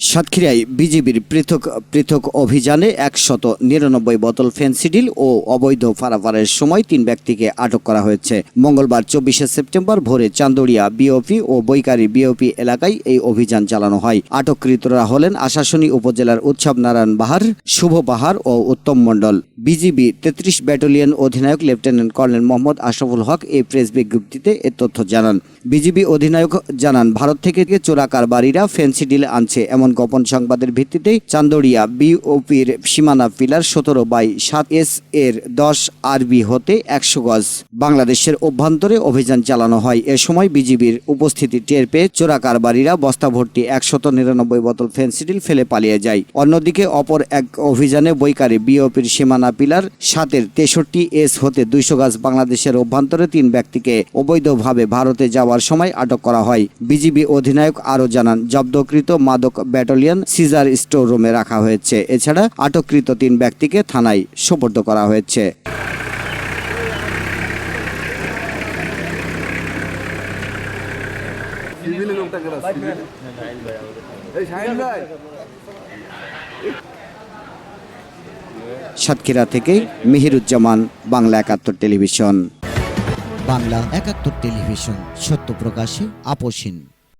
সাতক্ষীরায় বিজিবির পৃথক পৃথক অভিযানে একশত নিরানব্বই বোতল ফেন্সিডিল ও অবৈধ ফারাফারের সময় তিন ব্যক্তিকে আটক করা হয়েছে। মঙ্গলবার চব্বিশে সেপ্টেম্বর ভোরে চান্দুরিয়া বিওপি ও বৈকারি বিওপি এলাকায় এই অভিযান চালানো হয়। আটককৃতরা হলেন আশাসনী উপজেলার উৎসব নারায়ণ বাহার, শুভ বাহার ও উত্তম মণ্ডল। বিজিবি তেত্রিশ ব্যাটালিয়ন অধিনায়ক লেফটেন্যান্ট কর্নেল মোহাম্মদ আশরাফুল হক এই প্রেস বিজ্ঞপ্তিতে এ তথ্য জানান। বিজিবি অধিনায়ক জানান, ভারত থেকে চোরা কারবারিরা ফেন্সিডিল আনছে এমন গোপন সংবাদের ভিত্তিতে চান্দড়িয়া বিওপির সীমানা পিলার সতেরো বাই সাত এস এর দশ আরবি হতে একশো গজ। বাংলাদেশের অভ্যন্তরে অভিযান চালানো হয়। এ সময় বিজিবির উপস্থিতি টের পেয়ে চোরা বস্তা ভর্তি একশত নিরানব্বই বোতল ফেন্সিডিল ফেলে পালিয়ে যায়। অন্যদিকে অপর এক অভিযানে বৈকারে বিওপির সীমানা পিলার সাতের তেষট্টি এস হতে দুইশো গাছ বাংলাদেশের অভ্যন্তরে তিন ব্যক্তিকে অবৈধভাবে ভারতে যাওয়ার সময় আটক করা হয়। বিজিবি অধিনায়ক আরও জানান, জব্দকৃত মাদক ব্যাটালিয়ন সিজার স্টোর রুমে রাখা হয়েছে। এছাড়া আটককৃত তিন ব্যক্তিকে থানায় সোপর্দ করা হয়েছে। সাতক্ষীরা থেকে মিহিরুজ্জামান বাংলা একাত্তর টেলিভিশন। বাংলা একাত্তর টেলিভিশন সত্য প্রকাশে আপোষহীন